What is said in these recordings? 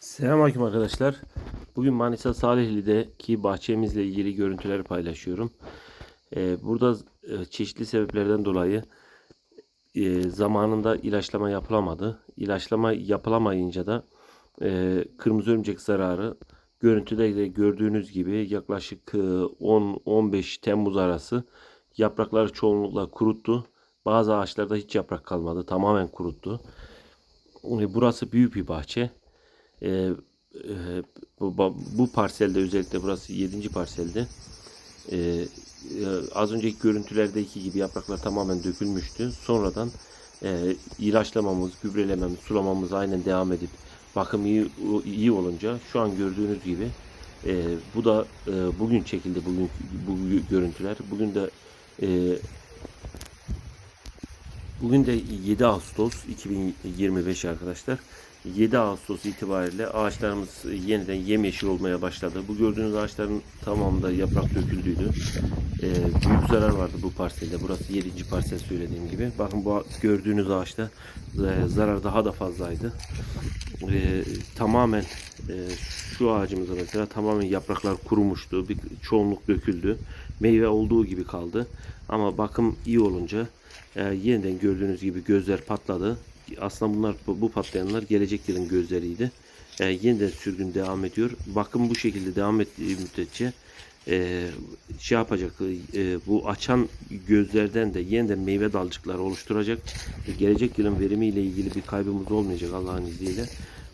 Selamünaleyküm arkadaşlar. Bugün Manisa Salihli'deki bahçemizle ilgili görüntüler paylaşıyorum. Ee, burada e, çeşitli sebeplerden dolayı e, zamanında ilaçlama yapılamadı. İlaçlama yapılamayınca da e, kırmızı örümcek zararı görüntüde de gördüğünüz gibi yaklaşık e, 10-15 Temmuz arası yaprakları çoğunlukla kuruttu. Bazı ağaçlarda hiç yaprak kalmadı. Tamamen kuruttu. E, Burası büyük bir bahçe. Ee, e, bu, bu parselde özellikle burası 7. parselde ee, e, az önceki görüntülerdeki gibi yapraklar tamamen dökülmüştü. Sonradan e, ilaçlamamız, gübrelememiz, sulamamız aynen devam edip bakım iyi, iyi olunca şu an gördüğünüz gibi e, bu da e, bugün çekildi bugün bu görüntüler. Bugün de e, Bugün de 7 Ağustos 2025 arkadaşlar. 7 Ağustos itibariyle ağaçlarımız yeniden yemyeşil olmaya başladı. Bu gördüğünüz ağaçların tamamında yaprak döküldüydü. Ee, büyük zarar vardı bu parselde. Burası 7. parsel söylediğim gibi. Bakın bu gördüğünüz ağaçta e, zarar daha da fazlaydı. Ee, tamamen e, şu ağacımızda mesela tamamen yapraklar kurumuştu. Bir çoğunluk döküldü. Meyve olduğu gibi kaldı. Ama bakım iyi olunca e, yeniden gördüğünüz gibi gözler patladı. Aslında bunlar bu patlayanlar gelecek yılın gözleriydi. E, yeniden sürgün devam ediyor. Bakım bu şekilde devam ettiği müddetçe e, şey yapacak e, bu açan gözlerden de yeniden meyve dalcıkları oluşturacak. E, gelecek yılın verimiyle ilgili bir kaybımız olmayacak Allah'ın izniyle.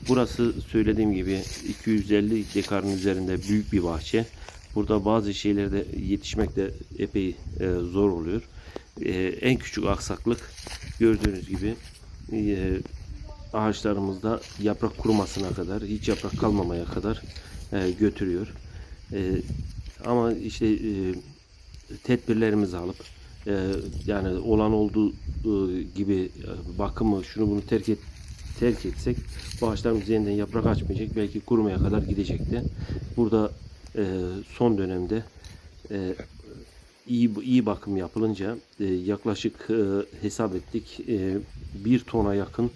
Burası söylediğim gibi 250 dekarın üzerinde büyük bir bahçe. Burada bazı şeylerde yetişmek de epey e, zor oluyor. E, en küçük aksaklık gördüğünüz gibi e, ağaçlarımızda yaprak kurumasına kadar, hiç yaprak kalmamaya kadar e, götürüyor. E, ama işte e, tedbirlerimizi alıp e, yani olan olduğu e, gibi e, bakımı şunu bunu terk et terk etsek bu ağaçlarımız yeniden yaprak açmayacak. Belki kurumaya kadar gidecekti. Burada e, son dönemde e, iyi iyi bakım yapılınca e, yaklaşık e, hesap ettik e, bir tona yakın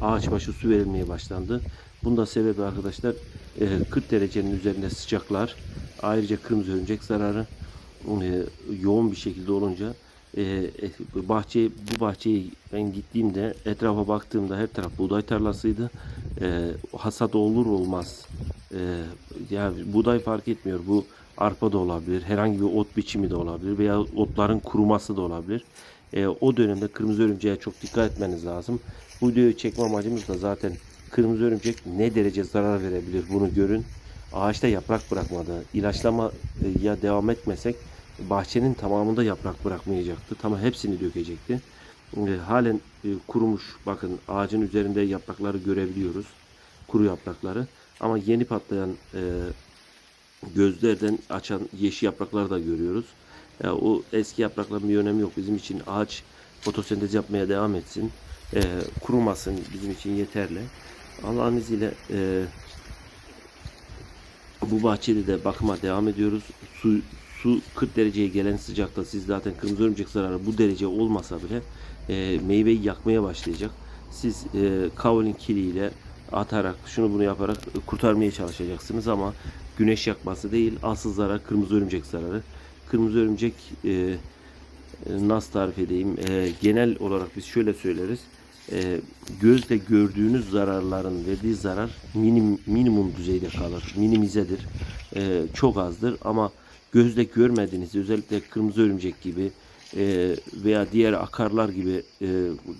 ağaç başı su verilmeye başlandı. Bunda sebebi arkadaşlar e, 40 derecenin üzerinde sıcaklar ayrıca kırmızı örümcek zararı e, yoğun bir şekilde olunca e, e, bahçe bu bahçeyi ben gittiğimde etrafa baktığımda her taraf buğday tarlasıydı. E, hasat olur olmaz. E, yani buğday fark etmiyor. Bu arpa da olabilir. Herhangi bir ot biçimi de olabilir veya otların kuruması da olabilir. E, o dönemde kırmızı örümceğe çok dikkat etmeniz lazım. Bu videoyu çekme amacımız da zaten kırmızı örümcek ne derece zarar verebilir bunu görün. Ağaçta yaprak bırakmadı. İlaçlama e, ya devam etmesek bahçenin tamamında yaprak bırakmayacaktı. Tamam hepsini dökecekti. E, halen e, kurumuş. Bakın ağacın üzerinde yaprakları görebiliyoruz. Kuru yaprakları. Ama yeni patlayan e, gözlerden açan yeşil yaprakları da görüyoruz. Yani o eski yaprakların bir önemi yok. Bizim için ağaç fotosentez yapmaya devam etsin. E, kurumasın bizim için yeterli. Allah'ın izniyle e, bu bahçede de bakıma devam ediyoruz. Su, su 40 dereceye gelen sıcakta siz zaten kırmızı örümcek zararı bu derece olmasa bile e, meyveyi yakmaya başlayacak. Siz e, kaolin kiliyle atarak şunu bunu yaparak kurtarmaya çalışacaksınız ama güneş yakması değil asıl zarar kırmızı örümcek zararı. Kırmızı örümcek e, nasıl tarif edeyim e, genel olarak biz şöyle söyleriz e, gözle gördüğünüz zararların verdiği zarar minim, minimum düzeyde kalır minimizedir e, çok azdır ama gözle görmediğiniz özellikle kırmızı örümcek gibi e, veya diğer akarlar gibi e,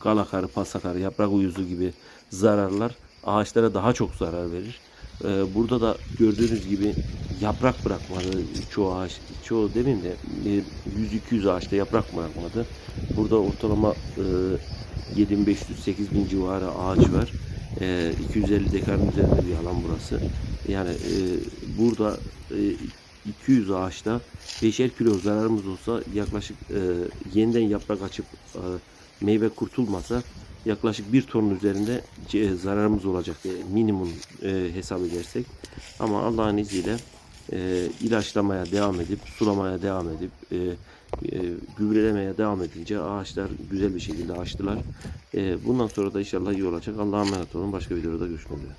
gal akarı, yaprak uyuzu gibi zararlar ağaçlara daha çok zarar verir. E, burada da gördüğünüz gibi yaprak bırakmadı çoğu ağaç. Çoğu demeyeyim de e, 100-200 ağaçta yaprak bırakmadı. Burada ortalama e, 7500-8000 civarı ağaç var. E, 250 dekarın üzerinde bir alan burası. Yani e, burada e, 200 ağaçta 5'er kilo zararımız olsa yaklaşık e, yeniden yaprak açıp e, meyve kurtulmasa yaklaşık bir tonun üzerinde e, zararımız olacak e, minimum e, hesap edersek ama Allah'ın izniyle e, ilaçlamaya devam edip sulamaya devam edip e, e, gübrelemeye devam edince ağaçlar güzel bir şekilde açtılar. E, bundan sonra da inşallah iyi olacak. Allah'a emanet olun. Başka videoda görüşmek üzere.